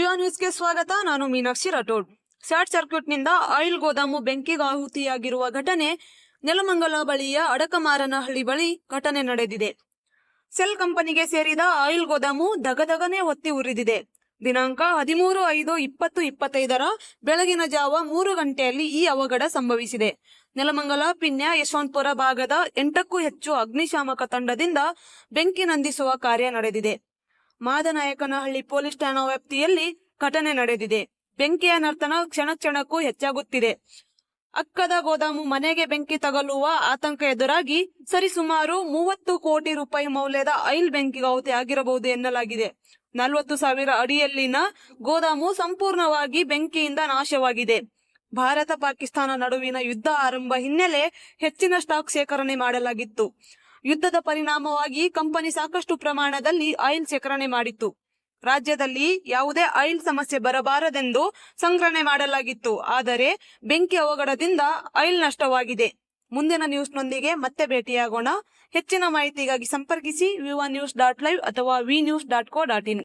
ನ್ಯೂಸ್ಗೆ ಸ್ವಾಗತ, ನಾನು ಮೀನಾಕ್ಷಿ ರಾಠೋಡ್. ಶಾರ್ಟ್ ಸರ್ಕ್ಯೂಟ್ನಿಂದ ಆಯಿಲ್ ಗೋದಾಮು ಬೆಂಕಿಗೆ ಆಹುತಿಯಾಗಿರುವ ಘಟನೆ ನೆಲಮಂಗಲ ಬಳಿಯ ಅಡಕಮಾರನಹಳ್ಳಿ ಬಳಿ ಘಟನೆ ನಡೆದಿದೆ. ಸೆಲ್ ಕಂಪನಿಗೆ ಸೇರಿದ ಆಯಿಲ್ ಗೋದಾಮು ದಗದಗನೆ ಹೊತ್ತಿ ಉರಿದಿದೆ. ದಿನಾಂಕ ಹದಿಮೂರು ಐದು ಇಪ್ಪತ್ತು ಇಪ್ಪತ್ತೈದರ ಬೆಳಗಿನ ಜಾವ ಮೂರು ಗಂಟೆಯಲ್ಲಿ ಈ ಅವಘಡ ಸಂಭವಿಸಿದೆ. ನೆಲಮಂಗಲ ಪಿನ್ಯ ಯಶವಂತಪುರ ಭಾಗದ ಎಂಟಕ್ಕೂ ಹೆಚ್ಚು ಅಗ್ನಿಶಾಮಕ ತಂಡದಿಂದ ಬೆಂಕಿ ನಂದಿಸುವ ಕಾರ್ಯ ನಡೆದಿದೆ. ಮಾದನಾಯಕನಹಳ್ಳಿ ಪೊಲೀಸ್ ಠಾಣಾ ವ್ಯಾಪ್ತಿಯಲ್ಲಿ ಘಟನೆ ನಡೆದಿದೆ. ಬೆಂಕಿಯ ನರ್ತನ ಕ್ಷಣ ಕ್ಷಣಕ್ಕೂ ಹೆಚ್ಚಾಗುತ್ತಿದೆ. ಅಕ್ಕದ ಗೋದಾಮು ಮನೆಗೆ ಬೆಂಕಿ ತಗಲುವ ಆತಂಕ ಎದುರಾಗಿ ಸರಿಸುಮಾರು ಮೂವತ್ತು ಕೋಟಿ ರೂಪಾಯಿ ಮೌಲ್ಯದ ಐಲ್ ಬೆಂಕಿ ಗೌತಿ ಆಗಿರಬಹುದು ಎನ್ನಲಾಗಿದೆ. ನಲವತ್ತು ಸಾವಿರ ಅಡಿಯಲ್ಲಿನ ಗೋದಾಮು ಸಂಪೂರ್ಣವಾಗಿ ಬೆಂಕಿಯಿಂದ ನಾಶವಾಗಿದೆ. ಭಾರತ ಪಾಕಿಸ್ತಾನ ನಡುವಿನ ಯುದ್ಧ ಆರಂಭ ಹಿನ್ನೆಲೆ ಹೆಚ್ಚಿನ ಸ್ಟಾಕ್ ಶೇಖರಣೆ ಮಾಡಲಾಗಿತ್ತು. ಯುದ್ಧದ ಪರಿಣಾಮವಾಗಿ ಕಂಪನಿ ಸಾಕಷ್ಟು ಪ್ರಮಾಣದಲ್ಲಿ ಆಯಿಲ್ ಶೇಖರಣೆ ಮಾಡಿತ್ತು. ರಾಜ್ಯದಲ್ಲಿ ಯಾವುದೇ ಆಯಿಲ್ ಸಮಸ್ಯೆ ಬರಬಾರದೆಂದು ಸಂಗ್ರಹಣೆ ಮಾಡಲಾಗಿತ್ತು. ಆದರೆ ಬೆಂಕಿ ಅವಘಡದಿಂದ ಆಯಿಲ್ ನಷ್ಟವಾಗಿದೆ. ಮುಂದಿನ ನ್ಯೂಸ್ನೊಂದಿಗೆ ಮತ್ತೆ ಭೇಟಿಯಾಗೋಣ. ಹೆಚ್ಚಿನ ಮಾಹಿತಿಗಾಗಿ ಸಂಪರ್ಕಿಸಿ ವಿವಾ ನ್ಯೂಸ್ ಡಾಟ್ ಲೈವ್ ಅಥವಾ V news dot co dot in.